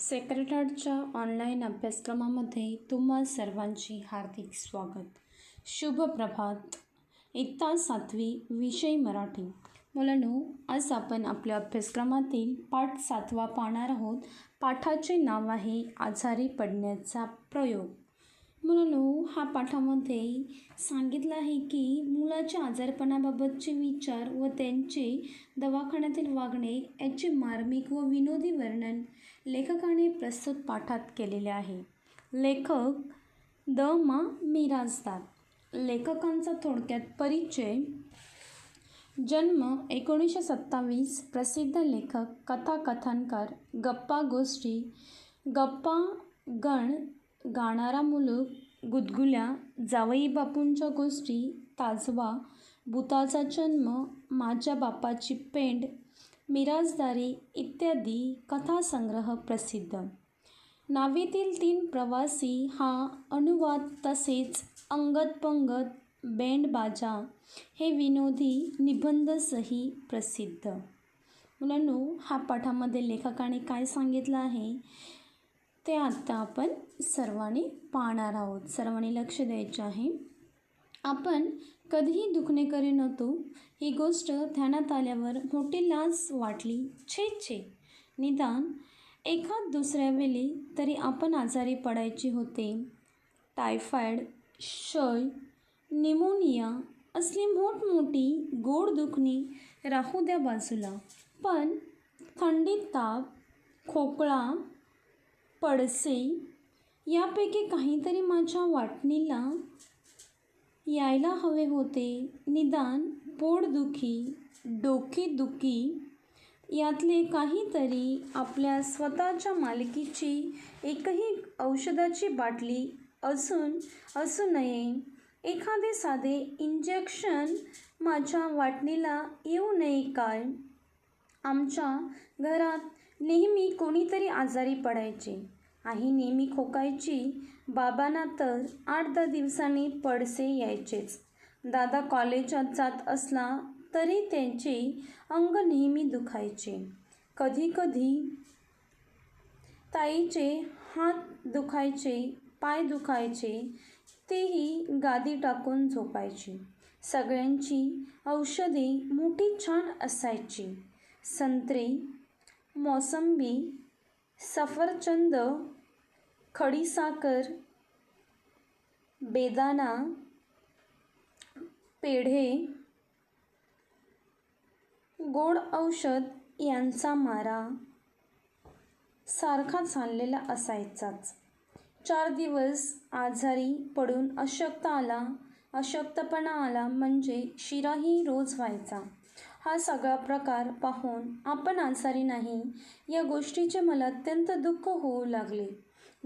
सेक्रेटरीच्या online अभ्यासक्रमामध्ये तुम्हा सर्वांची हार्दिक स्वागत. शुभ प्रभात. इयत्ता सातवी विषय मराठी. मुलांनो आज आपण आपल्या अभ्यासक्रमातील पाठ सातवा पाहणार आहोत. पाठाचे नाव आहे आजारी पडण्याचा प्रयोग. मुलांनो हा पाठामध्ये सांगितलं आहे की मुलाच्या आजारपणाबाबतचे विचार व त्यांचे दवाखान्यातील वागणे याचे मार्मिक व विनोदी वर्णन लेखकाने प्रस्तुत पाठात केलेले आहे. लेखक द मा मिराजदार. लेखकांचा थोडक्यात परिचय. जन्म एकोणीसशे सत्तावीस. प्रसिद्ध लेखक कथाकथनकार गप्पा गोष्टी गप्पा गण गाणारा मुलूक गुदगुल्या जावई बापूंच्या गोष्टी ताजवा भूताचा जन्म माझ्या बापाची पेंड मिराजदारी इत्यादी कथासंग्रह प्रसिद्ध. नावेतील तीन प्रवासी हा अनुवाद तसेच अंगद पंगत बँडबाजा हे विनोदी निबंधसही प्रसिद्ध. मुलांनो हा पाठामध्ये लेखकाने काय सांगितलं आहे? ते आत्ता आपण सर्वांनी पाहणार आहोत. सर्वांनी लक्ष द्यायचे आहे. आपण कधीही दुखणे करी नव्हतो. ही गोष्ट ध्यानात आल्यावर मोठी लाज वाटली. छे छे. निदान एखाद दुसऱ्या वेळी तरी आपण आजारी पडायचे होते. टायफॉईड क्षय निमोनिया असली मोठमोठी गोड दुखणी राहू द्या बाजूला. पण थंडीत ताप खोकळा पडसे यापैकी काहीतरी माझ्या वाटणीला यायला हवे होते. निदान पोटदुखी डोकेदुखी यातले काहीतरी आपल्या स्वतःच्या मालकीची एकही औषधाची बाटली असून असू नये. एखादे साधे इंजेक्शन माझ्या वाटणीला येऊ नये काय? आमच्या घरात नेहमी कोणीतरी आजारी पडायचे. आई नेहमी खोकायची. बाबांना तर आठ दहा दिवसांनी पडसे यायचेच. दादा कॉलेजात जात असला तरी त्यांचे अंग नेहमी दुखायचे. कधीकधी ताईचे हात दुखायचे पाय दुखायचे तेही गादी टाकून झोपायची. सगळ्यांची औषधे मोठी छान असायची. संत्री मोसंबी सफरचंद खडीसाखर बेदाणा पेढे गोड औषध यांचा मारा. सारखा चाललेला असायचाच. चार दिवस आजारी पडून अशक्त आला अशक्तपणा आला म्हणजे शिराही रोज व्हायचा. हा सगळा प्रकार पाहून आपण आजारी नाही. या गोष्टीचे मला अत्यंत दुःख होऊ लागले.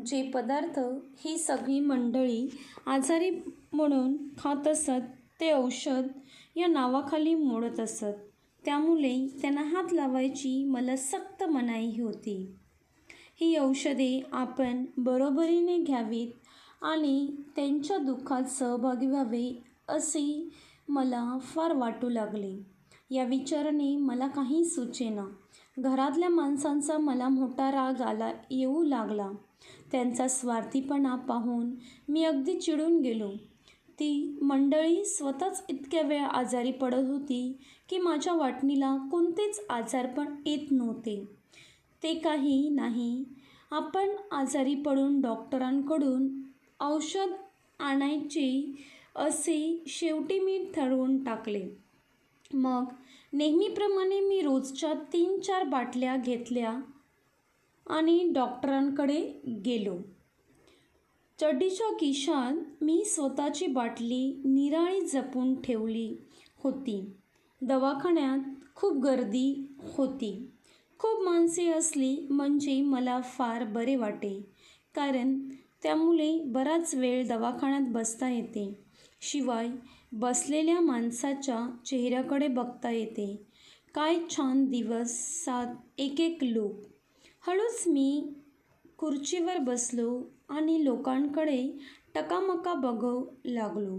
जे पदार्थ ही सगळी मंडळी आजारी म्हणून खात असत ते औषध या नावाखाली मोडत असत. त्यामुळे त्यांना हात लावायची मला सक्त मनाई होती. ही औषधे आपण बरोबरीने घ्यावीत आणि त्यांच्या दुःखात सहभागी व्हावे असे मला फार वाटू लागले. या विचाराने मला काही सुचेना. घरातल्या माणसांचा मला मोठा राग आला येऊ लागला. त्यांचा स्वार्थीपणा पाहून मी अगदी चिडून गेलो. ती मंडळी स्वतःच इतक्या वेळ आजारी पडत होती की माझ्या वाटणीला कोणतेच आजारपण येत नव्हते. ते काही नाही. आपण आजारी पडून डॉक्टरांकडून औषध आणायचे असे शेवटी मी ठरवून टाकले. मग नेहमीप्रमाणे मी रोजच्या तीन चार बाटल्या घेतल्या आणि डॉक्टरांकडे गेलो. चड्डीच्या किशात मी स्वतःची बाटली निराळी जपून ठेवली होती. दवाखान्यात खूप गर्दी होती. खूप माणसे असली म्हणजे मला फार बरे वाटे कारण त्यामुळे बराच वेळ दवाखान्यात बसता येते. शिवाय बसलेल्या माणसाच्या चेहऱ्याकडे बघता येते. काय छान दिवस सात एक एक लोक. हळूच मी खुर्चीवर बसलो आणि लोकांकडे टकामका बघू लागलो.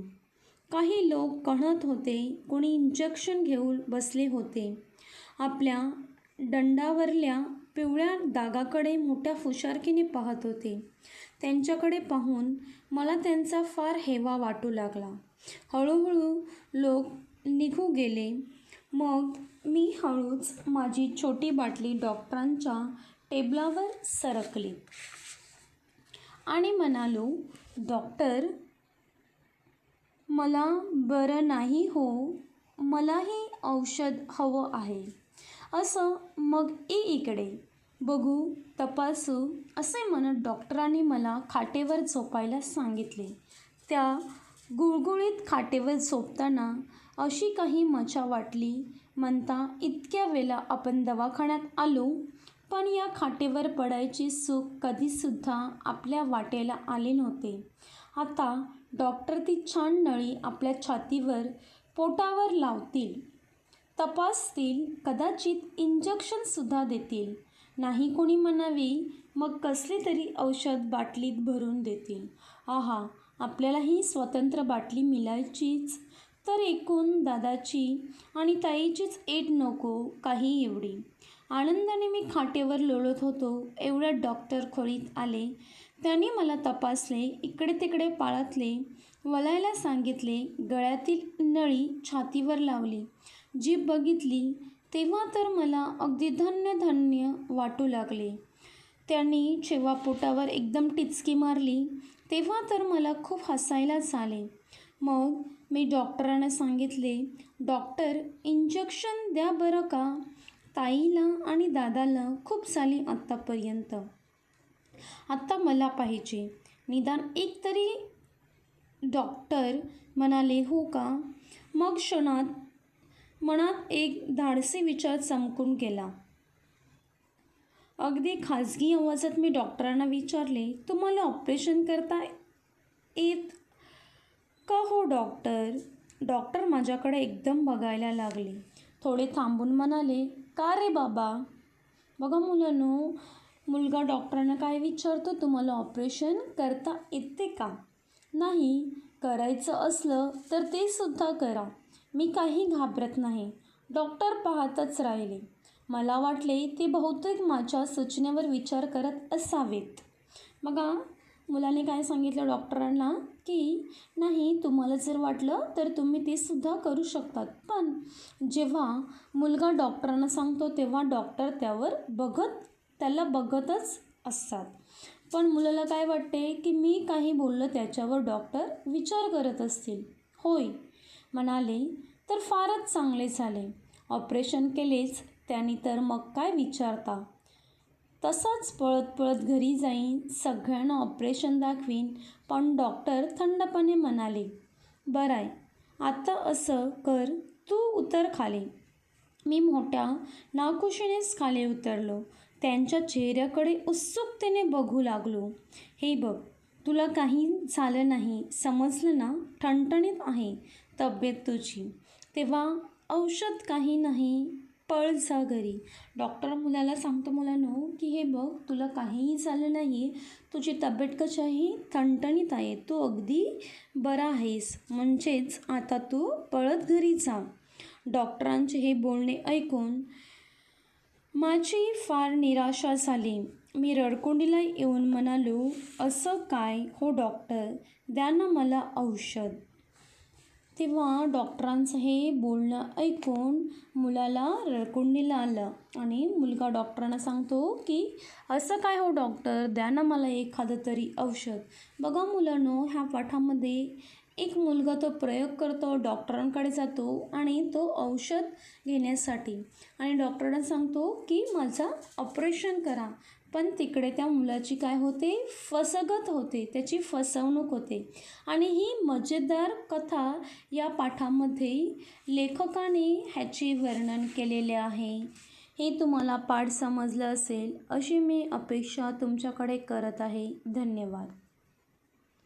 काही लोक कणत होते कोणी इंजेक्शन घेऊन बसले होते. आपल्या दंडावरल्या पिवळ्या दागाकडे मोठ्या फुशारकीने पाहत होते. त्यांच्याकडे पाहून मला त्यांचा फार हेवा वाटू लागला. हळूहळू लोक निघू गेले. मग मी हळूच माझी छोटी बाटली डॉक्टरांच्या टेबलावर सरकली आणि म्हणालो डॉक्टर मला बरं नाही हो मलाही औषध हवं आहे. असं मग ई इकडे. बघू तपासू असे म्हणत डॉक्टरांनी मला खाटेवर झोपायला सांगितले. त्या गुळगुळीत खाटेवर झोपताना अशी काही मजा वाटली. म्हणता इतक्या वेळा आपण दवाखान्यात आलो पण या खाटेवर पडायचे सुख कधीसुद्धा आपल्या वाटेला आले नव्हते. आता डॉक्टर ती छान नळी आपल्या छातीवर पोटावर लावतील. तपासतील कदाचित इंजेक्शनसुद्धा देतील. नाही कोणी म्हणावी मग कसली तरी औषध बाटलीत भरून देतील. आहा आपल्याला ही स्वतंत्र बाटली मिळायचीच. तर एकूण दादाची आणि ताईचीच एट नको काही एवढी. आनंदाने मी खाटेवर लोळत होतो. एवढ्यात डॉक्टर खोळीत आले. त्यांनी मला तपासले इकडे तिकडे पाळतले वलायला सांगितले गळ्यातील नळी छातीवर लावली. जीभ बघितली तेव्हा तर मला अगदी धन्य धन्य वाटू लागले. त्यांनी जेव्हा पोटावर एकदम टिचकी मारली. तेव्हा तर मला खूप हसायलाच आले. मग मी डॉक्टरांना सांगितले डॉक्टर इंजेक्शन द्या बरं का? ताईला आणि दादाला खूप झाली आत्तापर्यंत. आत्ता मला पाहिजे. निदान एक तरी डॉक्टर म्हणाले हो का? मग क्षणात मनात एक धाडसी विचार चमकून गेला. अगदी खाजगी आवाजात मी डॉक्टरांना विचारले तुम्हाला ऑपरेशन करता येत का हो डॉक्टर? डॉक्टर माझ्याकडे एकदम बघायला लागले. थोडे थांबून म्हणाले का रे बाबा? बघा मुलांनो मुलगा डॉक्टरांना काय विचारतो तुम्हाला ऑपरेशन करता येते का? नाही करायचं असलं तर ते सुद्धा करा. मी काही घाबरत नाही. डॉक्टर पाहतच राहिले. मला वाटले ते बहुतेक माझ्या सूचनेवर विचार करत असावेत. बघा मुलाने काय सांगितलं डॉक्टरांना की नाही तुम्हाला जर वाटलं तर तुम्ही ते सुद्धा करू शकतात. पण जेव्हा मुलगा डॉक्टरांना सांगतो तेव्हा डॉक्टर त्यावर बघत त्याला बघतच असतात. पण मुलाला काय वाटते की मी काही बोललं त्याच्यावर डॉक्टर विचार करत असतील. होय म्हणाले. तर फारच चांगले झाले. ऑपरेशन केलेच त्यांनी तर मग काय विचारता? तसाच पळत पळत घरी जाईन सगळ्यांना ऑपरेशन दाखवीन पण डॉक्टर थंडपणे म्हणाले बरं आहे आता असं कर तू उतर खाली. मी मोठ्या नाखुशीनेच खाली उतरलो. त्यांच्या चेहऱ्याकडे उत्सुकतेने बघू लागलो. हे बघ तुला काही झालं नाही समजलं ना? ठणठणीत आहे तब्येत तुझी. तेव्हा औषध काही नाही. पळ जा घरी डॉक्टर मुलाला सांगतो मुलांनो की हे बघ तुला काहीही झालं नाही तुझी तब्येत कशी आहे? ठणठणीत आहे. तू अगदी बरा आहेस. म्हणजेच आता तू पळत घरी जा. डॉक्टरांचे हे बोलणे ऐकून माझी फार निराशा झाली. मी रडकुंडीला येऊन म्हणालो असं काय? हो डॉक्टर. द्या ना मला औषध. तेव्हा डॉक्टरांचं हे बोलणं ऐकून मुलाला रडकुंडीला आलं. आणि मुलगा डॉक्टरांना सांगतो की असं काय हो डॉक्टर? द्या ना मला एखादं तरी औषध. बघा मुलांनो ह्या पाठामध्ये एक मुलगा तो प्रयोग करतो डॉक्टरांकडे जातो आणि तो औषध घेण्यासाठी. आणि डॉक्टरांना सांगतो की माझा ऑपरेशन करा. पण तिकडे त्या मुलाची काय होते? फसगत होते. त्याची फसवणूक होते. आणि ही मजेदार कथा या पाठामध्ये लेखकाने ह्याचे वर्णन केलेले आहे. हे तुम्हाला पाठ समजलं असेल अशी मी अपेक्षा तुमच्याकडे करत आहे. धन्यवाद.